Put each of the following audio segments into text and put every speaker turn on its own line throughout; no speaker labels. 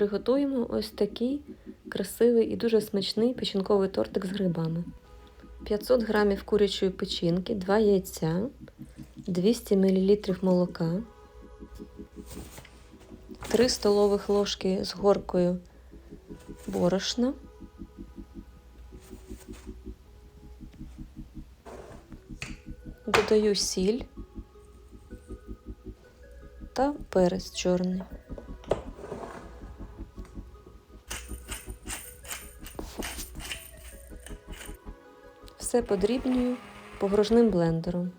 Приготуємо ось такий красивий і дуже смачний печінковий тортик з грибами. 500 г курячої печінки, 2 яйця, 200 мл молока, 3 столових ложки з горкою борошна, додаю сіль та перець чорний. Все подрібнюю погружним блендером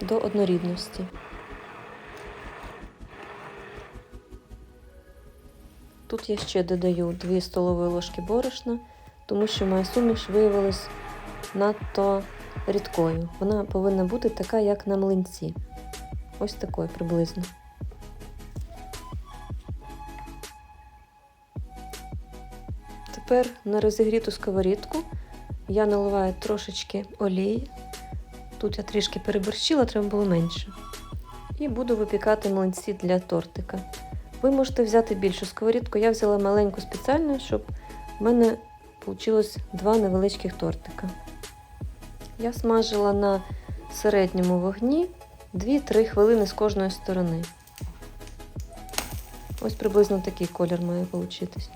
до однорідності. Тут я ще додаю 2 столові ложки борошна, тому що моя суміш виявилась надто рідкою. Вона повинна бути така, як на млинці. Ось такою приблизно. Тепер на розігріту сковорідку я наливаю трошечки олії. Тут я трішки переборщила, треба було менше. І буду випікати млинці для тортика. Ви можете взяти більшу сковорідку. Я взяла маленьку спеціально, щоб в мене вийшло два невеличких тортика. Я смажила на середньому вогні 2-3 хвилини з кожної сторони. Ось приблизно такий колір має получитись.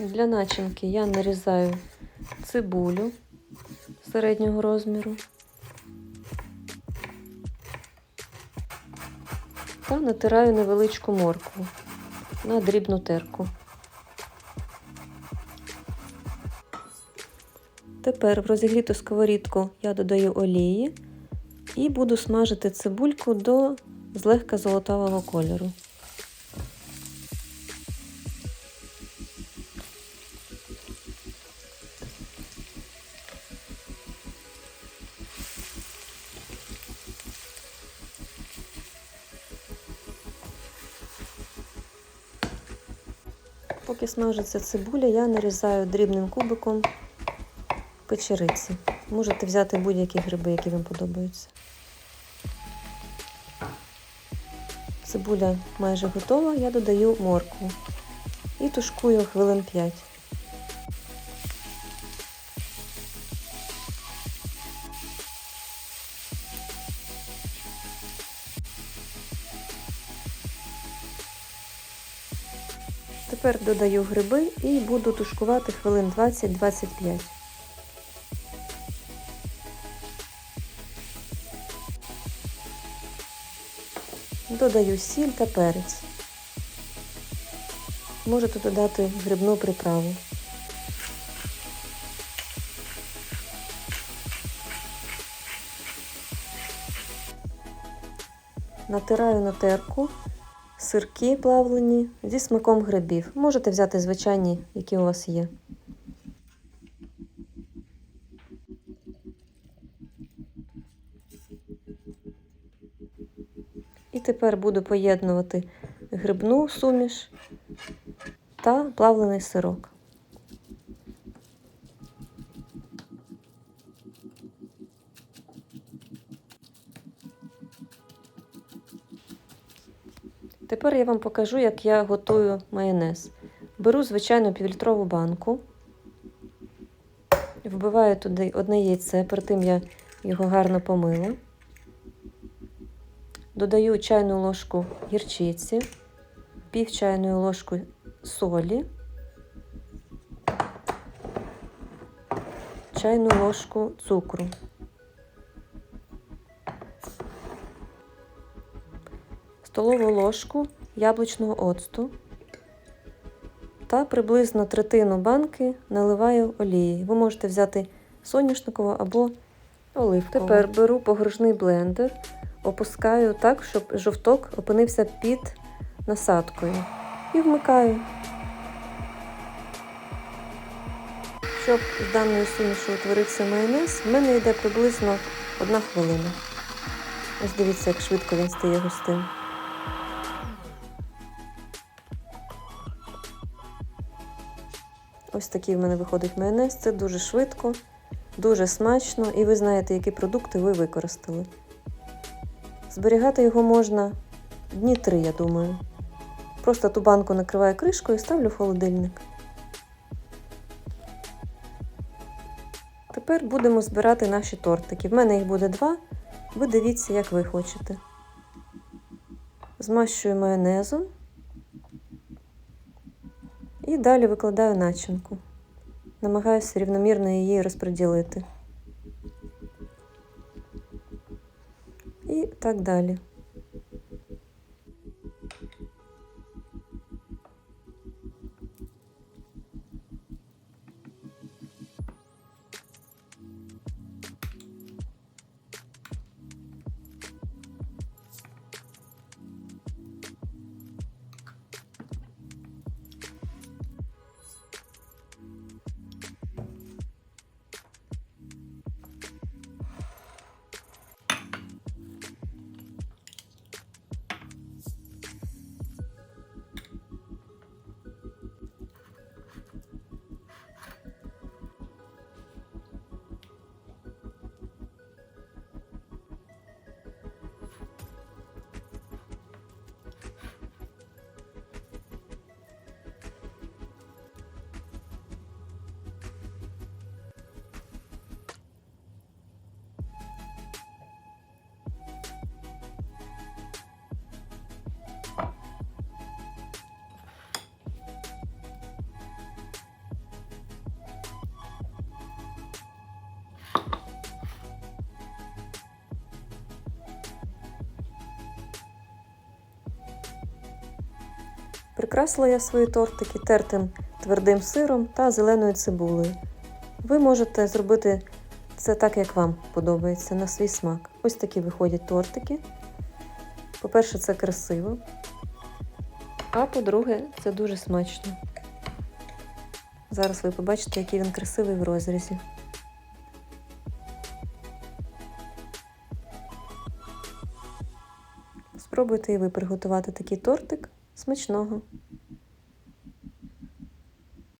Для начинки я нарізаю цибулю середнього розміру та натираю невеличку моркву на дрібну терку. Тепер в розігріту сковорідку я додаю олії і буду смажити цибульку до злегка золотавого кольору. Поки смажиться цибуля, я нарізаю дрібним кубиком печериці. Можете взяти будь-які гриби, які вам подобаються. Цибуля майже готова, я додаю моркву і тушкую хвилин 5. Тепер додаю гриби і буду тушкувати хвилин 20-25. Додаю сіль та перець. Можете додати грибну приправу. Натираю на терку сирки плавлені зі смаком грибів. Можете взяти звичайні, які у вас є. І тепер буду поєднувати грибну суміш та плавлений сирок. Тепер я вам покажу, як я готую майонез. Беру звичайну півлітрову банку, вбиваю туди одне яйце, перед тим я його гарно помила. Додаю чайну ложку гірчиці, пів чайної ложки солі, чайну ложку цукру. Столову ложку яблучного оцту та приблизно третину банки наливаю олії. Ви можете взяти соняшникову або оливкову. Тепер беру погружний блендер, опускаю так, щоб жовток опинився під насадкою. І вмикаю. Щоб з даної суміші утворився майонез, в мене йде приблизно одна хвилина. Ось дивіться, як швидко він стає густим. Ось такий в мене виходить майонез. Це дуже швидко, дуже смачно, і ви знаєте, які продукти ви використали. Зберігати його можна дні три, я думаю. Просто ту банку накриваю кришкою і ставлю в холодильник. Тепер будемо збирати наші тортики. В мене їх буде два. Ви дивіться, як ви хочете. Змащую майонезом і далі викладаю начинку. Намагаюся рівномірно її розподілити. І так далі. Прикрасила я свої тортики тертим твердим сиром та зеленою цибулею. Ви можете зробити це так, як вам подобається, на свій смак. Ось такі виходять тортики. По-перше, це красиво. А по-друге, це дуже смачно. Зараз ви побачите, який він красивий в розрізі. Спробуйте і ви приготувати такий тортик смачного.